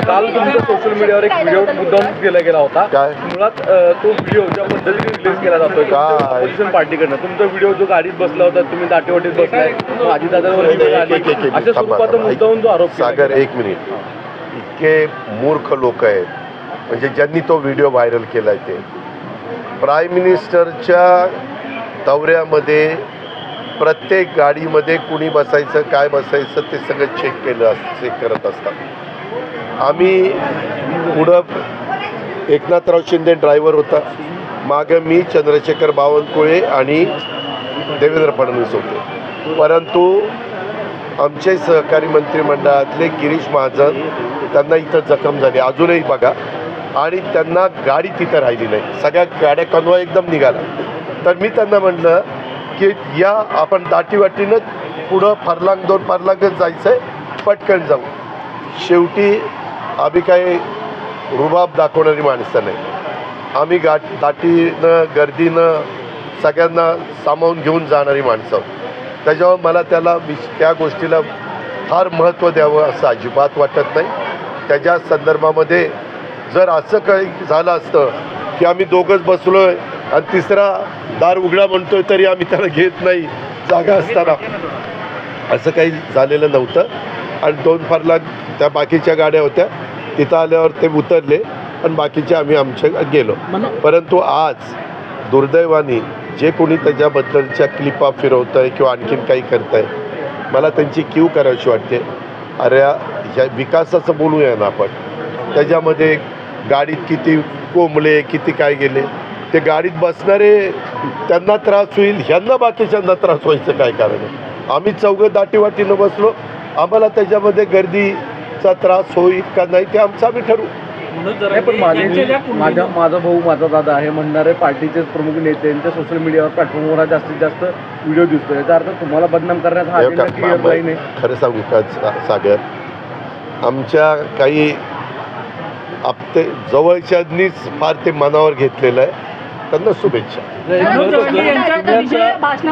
Social मीडियावर एक video मुद्दाम केला गेला होता काय? मुळात अ, तो व्हिडिओ ज्या पद्धतीने रिलीज केला जातोय काय? ऑपोजिशन पार्टीकडनं तुमचा व्हिडिओ जो गाडीत बसला होता तुम्ही दाटेवाटीत बसलाय माझी दादावर एक- एक- एक- एक- अशा थांबा, स्वरूपाचा थांबा. मुद्दाहून जो आरोप केला सागर गेला. एक मिनिट इतके मूर्ख लोक आहेत म्हणजे ज्यांनी तो व्हिडिओ व्हायरल केलाय ते प्राईम मिनिस्टरच्या दौऱ्यामध्ये प्रत्येक गाडीमध्ये कुणी बसायचं काय बसायचं ते सगळं चेक केलं अस चेक करत असतात आम्ही पुढं एकनाथराव शिंदे ड्रायव्हर होता. मागं मी चंद्रशेखर बावनकुळे आणि देवेंद्र फडणवीस होते. परंतु आमचे सहकारी मंत्रिमंडळातले गिरीश महाजन त्यांना इथं जखम झाली. अजूनही बघा. आणि त्यांना गाडी तिथं राहिली नाही. सगळ्या गाड्या कन्वा एकदम निघाला तर मी त्यांना म्हटलं की या आपण दाटीवाटीनं पुढं फरलांग दोन फरलांगच जायचं आहे पटकन जाऊ. शेवटी आम्ही काही रुबाब दाखवणारी माणसं नाही. आम्ही गाठ दाटीनं गर्दीनं सगळ्यांना सामावून घेऊन जाणारी माणसं. आहोत. त्याच्यावर मला त्याला विश त्या गोष्टीला फार महत्त्व द्यावं असं अजिबात वाटत नाही. त्याच्या संदर्भामध्ये जर असं काही झालं असतं की आम्ही दोघंच बसलो आहे आणि तिसरा दार उघडा म्हणतोय तरी आम्ही त्याला घेत नाही जागा असताना. असं काही झालेलं नव्हतं. आणि दोन फारला त्या बाकीच्या गाड्या होत्या. तिथं आल्यावर ते उतरले आणि बाकीचे आम्ही आमच्या गेलो. परंतु आज दुर्दैवाने जे कोणी त्याच्याबद्दलच्या क्लिपा फिरवत आहे किंवा आणखीन काही करत आहे मला त्यांची क्यू करायची वाटते. अरे ह्या विकासाचं बोलूया ना आपण. त्याच्यामध्ये गाडीत किती कोंबले किती काय गेले. ते गाडीत बसणारे त्यांना त्रास होईल ह्यांना बाकीच्यांना त्रास व्हायचं काय कारण आहे? आम्ही चौघं दाटीवाटीनं बसलो आम्हाला त्याच्यामध्ये गर्दीचा त्रास होईल का नाही ते आमचं आम्ही ठरवू. नाही पण माझे माझा माझा भाऊ माझा दादा आहे म्हणणारे पार्टीचे प्रमुख नेत्यांच्या सोशल मीडियावर प्लॅटफॉर्मवर जास्तीत जास्त व्हिडिओ दिसतोय. याचा अर्थ तुम्हाला बदनाम करण्याचा हा हे अजेंडा क्लिअर आहे खरं सांगू का सा- सागर? आमच्या काही आपते जवळच्यांनीच फार ते मनावर घेतलेलं आहे. त्यांना शुभेच्छा. मनोज जरांगे यांच्या भाषणात